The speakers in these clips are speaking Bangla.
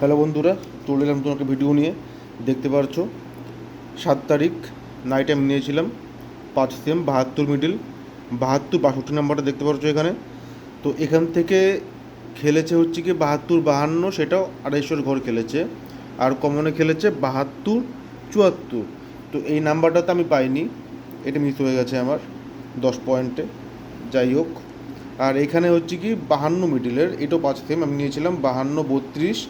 হ্যালো বন্ধুরা, চলে এলাম তোমাকে ভিডিও নিয়ে। দেখতে পারছ, সাত তারিখ নাইট আমি নিয়েছিলাম, পাঁচ সেম বাহাত্তর মিডিল বাহাত্তর বাষট্টি নাম্বারটা দেখতে পাচ্ছ এখানে। তো এখান থেকে খেলেছে হচ্ছে কি বাহাত্তর বাহান্ন, সেটাও আড়াইশোর ঘর খেলেছে। আর কমনে খেলেছে বাহাত্তর চুয়াত্তর। তো এই নাম্বারটা তো আমি পাইনি, এটা মিস হয়ে গেছে আমার দশ পয়েন্টে যাই হোক, আর এখানে হচ্ছে কি বাহান্ন মিডিলের এটাও পাঁচ সেম আমি নিয়েছিলাম, বাহান্ন, বত্রিশ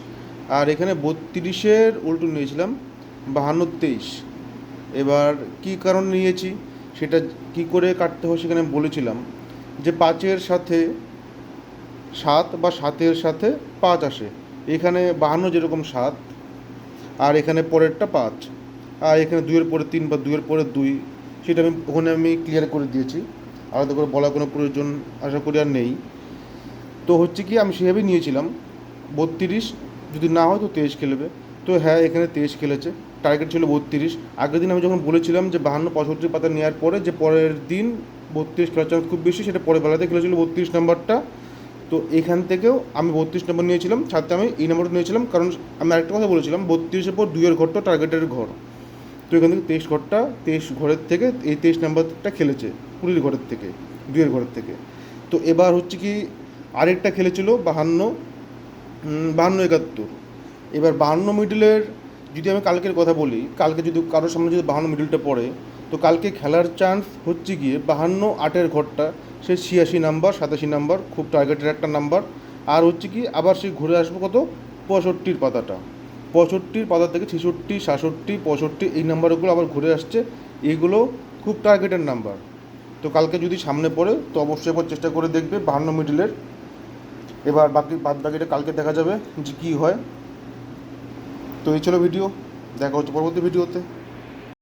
আর এখানে বত্রিশের উল্টো নিয়েছিলাম বাহান্ন তেইশ। এবার কি কারণ নিয়েছি, সেটা কি করে কাটতে হয় সেখানে বলেছিলাম যে পাঁচের সাথে সাত বা সাতের সাথে পাঁচ আসে। এখানে বাহান্ন যেরকম সাত, আর এখানে পরেরটা পাঁচ, আর এখানে দুইয়ের পরে তিন বা দুইয়ের পরে দুই, সেটা আমি ওখানে আমি ক্লিয়ার করে দিয়েছি। আলাদা করে বলার কোনো প্রয়োজন আশা করি আর নেই। তো হচ্ছে কি আমি সেভাবেই নিয়েছিলাম, বত্রিশ যদি না হয় তো তেইশ খেলবে। তো হ্যাঁ এখানে তেইশ খেলেছে। টার্গেট ছিল বত্রিশ। আগের দিন আমি যখন বলেছিলাম যে বাহান্ন পঁয়ষট্টি পাতা নেওয়ার পরে যে পরের দিন বত্রিশ খেলার চান্স খুব বেশি, সেটা পরের বেলাতে খেলেছিল বত্রিশ নাম্বারটা। তো এখান থেকেও আমি বত্রিশ নম্বর নিয়েছিলাম, সাথে আমি এই নম্বরটা নিয়েছিলাম। কারণ আমি আরেকটা কথা বলেছিলাম, বত্রিশের পর দুইয়ের ঘরটা টার্গেটের ঘর। তো এখান থেকে তেইশ ঘরটা, তেইশ ঘরের থেকে এই তেইশ নাম্বারটা খেলেছে, কুড়ির ঘরের থেকে, দুইয়ের ঘরের থেকে। তো এবার হচ্ছে কি আরেকটা খেলেছিল বাহান্ন বাহান্ন একাত্তর। এবার বাহান্ন মিডলের যদি আমি কালকের কথা বলি, কালকে যদি কারোর সামনে যদি বাহান্ন মিডলটা পড়ে, তো কালকে খেলার চান্স হচ্ছে গিয়ে বাহান্ন আটের ঘরটা, সে ছিয়াশি নাম্বার সাতাশি নাম্বার খুব টার্গেটের একটা নাম্বার আর হচ্ছে কি, আবার সে ঘুরে আসব কত? পঁয়ষট্টির পাতাটা। পঁয়ষট্টির পাতা থেকে ছেষট্টি, সাতষট্টি, পঁয়ষট্টি, এই নাম্বারগুলো আবার ঘুরে আসছে। এইগুলো খুব টার্গেটের নাম্বার তো কালকে যদি সামনে পড়ে, তো অবশ্যই একবার চেষ্টা করে দেখবে বাহান্ন মিডলের এবার বাকি বাদ বাকিটা কালকে দেখা যাবে যে কী হয়। তো এই ছিল ভিডিও দেখা হচ্ছে পরবর্তী ভিডিওতে